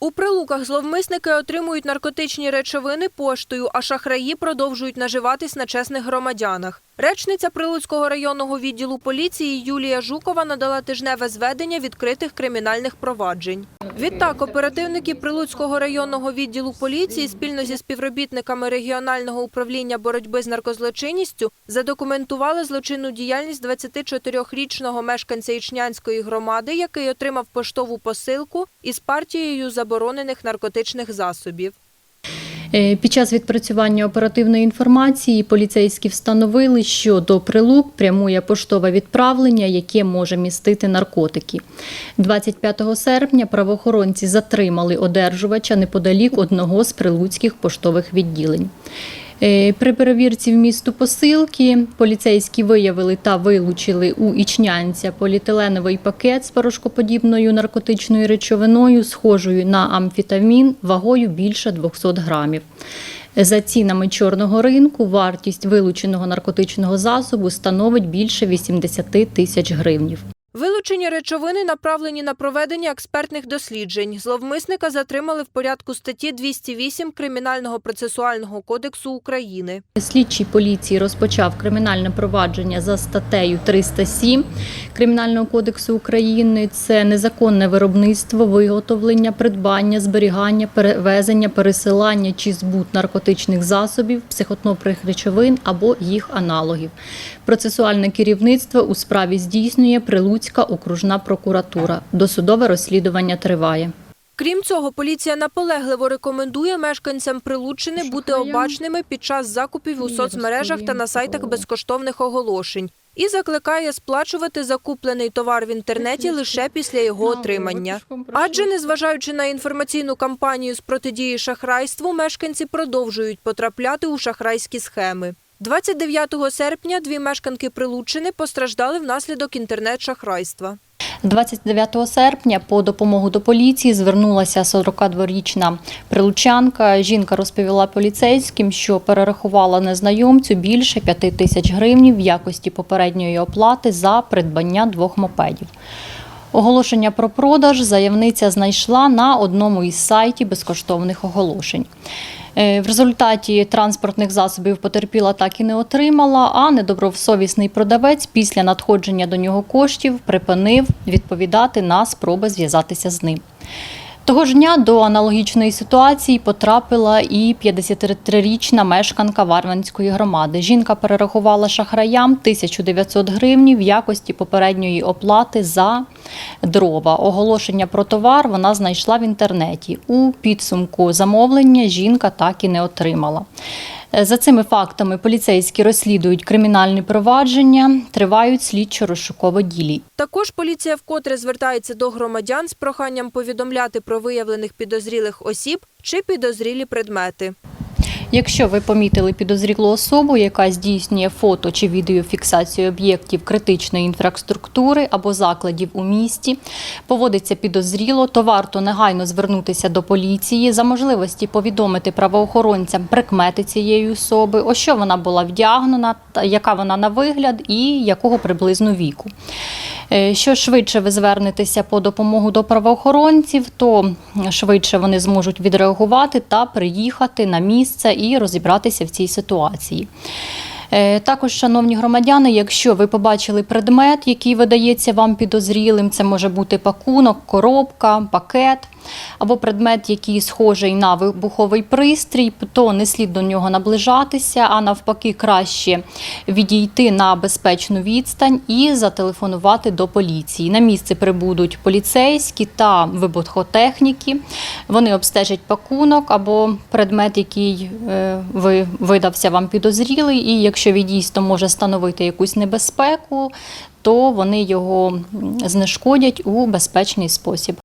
У прилуках зловмисники отримують наркотичні речовини поштою, а шахраї продовжують наживатись на чесних громадянах. Речниця Прилуцького районного відділу поліції Юлія Жукова надала тижневе зведення відкритих кримінальних проваджень. Відтак, оперативники Прилуцького районного відділу поліції спільно зі співробітниками регіонального управління боротьби з наркозлочинністю задокументували злочинну діяльність 24-річного мешканця Ічнянської громади, який отримав поштову посилку із партією заборонених наркотичних засобів. Е, Під час відпрацювання оперативної інформації поліцейські встановили, що до прилук прямує поштове відправлення, яке може містити наркотики. 25 серпня правоохоронці затримали одержувача неподалік одного з прилуцьких поштових відділень. Е, При перевірці вмісту посилки поліцейські виявили та вилучили у ічнянця поліетиленовий пакет з порошкоподібною наркотичною речовиною, схожою на амфетамін, вагою більше 200 грамів. За цінами чорного ринку вартість вилученого наркотичного засобу становить більше 80 тисяч гривнів. Вилучені речовини направлені на проведення експертних досліджень. Зловмисника затримали в порядку статті 208 Кримінального процесуального кодексу України. Слідчий поліції розпочав кримінальне провадження за статтею 307 Кримінального кодексу України. Це незаконне виробництво, виготовлення, придбання, зберігання, перевезення, пересилання чи збут наркотичних засобів, психотропних речовин або їх аналогів. Процесуальне керівництво у справі здійснює Прилуцька окружна прокуратура. Досудове розслідування триває. Крім цього, поліція наполегливо рекомендує мешканцям Прилуччини бути обачними під час закупів у соцмережах та на сайтах безкоштовних оголошень і закликає сплачувати закуплений товар в інтернеті лише після його отримання. Адже, незважаючи на інформаційну кампанію з протидії шахрайству, мешканці продовжують потрапляти у шахрайські схеми. 29 серпня дві мешканки Прилуччини постраждали внаслідок інтернет-шахрайства. 29 серпня по допомогу до поліції звернулася 42-річна прилучанка. Жінка розповіла поліцейським, що перерахувала незнайомцю більше 5 тисяч гривень в якості попередньої оплати за придбання двох мопедів. Оголошення про продаж заявниця знайшла на одному із сайтів безкоштовних оголошень. Е, В результаті транспортних засобів потерпіла так і не отримала, а недобросовісний продавець після надходження до нього коштів припинив відповідати на спроби зв'язатися з ним. Того ж дня до аналогічної ситуації потрапила і 53-річна мешканка Варванської громади. Жінка перерахувала шахраям 1900 гривень в якості попередньої оплати за дрова. Оголошення про товар вона знайшла в інтернеті. У підсумку замовлення жінка так і не отримала. Е, За цими фактами поліцейські розслідують кримінальні провадження, тривають слідчо-розшукові дії. Також поліція вкотре звертається до громадян з проханням повідомляти про виявлених підозрілих осіб чи підозрілі предмети. Якщо ви помітили підозрілу особу, яка здійснює фото чи відеофіксацію об'єктів критичної інфраструктури або закладів у місті, поводиться підозріло, то варто негайно звернутися до поліції за можливості повідомити правоохоронцям прикмети цієї особи, о що вона була вдягнена, яка вона на вигляд і якого приблизно віку. Е, Що швидше ви звернетеся по допомогу до правоохоронців, то швидше вони зможуть відреагувати та приїхати на місце і розібратися в цій ситуації. Е, Також, шановні громадяни, якщо ви побачили предмет, який видається вам підозрілим, це може бути пакунок, коробка, пакет або предмет, який схожий на вибуховий пристрій, то не слід до нього наближатися, а навпаки, краще відійти на безпечну відстань і зателефонувати до поліції. На місце прибудуть поліцейські та вибухотехніки. Вони обстежать пакунок або предмет, який е, ви видався вам підозрілий, і якщо він дійсно може становити якусь небезпеку, то вони його знешкодять у безпечний спосіб.